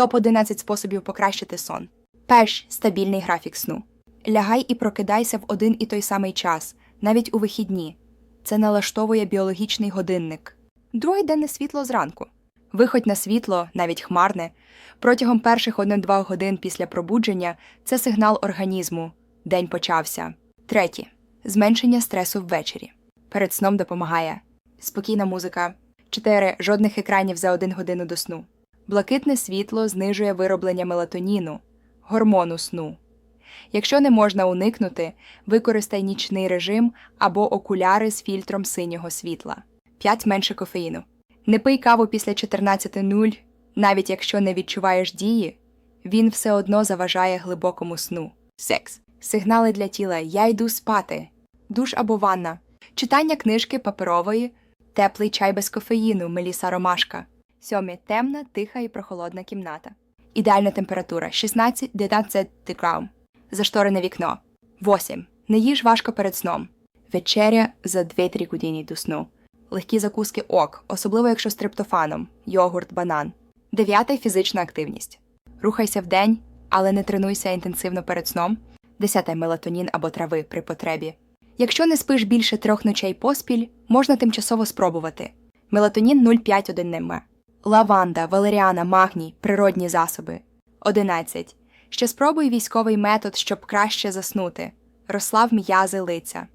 Топ 11 способів покращити сон. Перш стабільний графік сну. Лягай і прокидайся в один і той самий час, навіть у вихідні. Це налаштовує біологічний годинник. Друге денне світло зранку. Виходь на світло, навіть хмарне, протягом перших 1-2 годин після пробудження це сигнал організму. День почався. Третє. Зменшення стресу ввечері. Перед сном допомагає. Спокійна музика. 4. Жодних екранів за 1 годину до сну. Блакитне світло знижує вироблення мелатоніну, гормону сну. Якщо не можна уникнути, використай нічний режим або окуляри з фільтром синього світла. 5. Менше кофеїну. Не пий каву після 14.00, навіть якщо не відчуваєш дії, він все одно заважає глибокому сну. Секс. Сигнали для тіла Я йду спати. Душ або ванна. Читання книжки паперової, теплий чай без кофеїну, Меліса Ромашка. Сьомі. Темна, тиха і прохолодна кімната. Ідеальна температура 16-19 грам. Зашторене вікно. 8. Не їж важко перед сном. Вечеря за 2-3 години до сну. Легкі закуски ок, особливо якщо з триптофаном, йогурт, банан. Дев'яте фізична активність. Рухайся вдень, але не тренуйся інтенсивно перед сном. Десяте мелатонін або трави при потребі. Якщо не спиш більше трьох ночей поспіль, можна тимчасово спробувати. Мелатонін 0,5 нм. Лаванда, валеріана, магній, природні засоби. 11. Ще спробуй військовий метод, щоб краще заснути. Розслав м'язи лиця.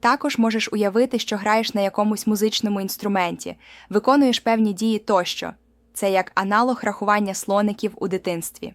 Також можеш уявити, що граєш на якомусь музичному інструменті, виконуєш певні дії тощо. Це як аналог рахування слоників у дитинстві.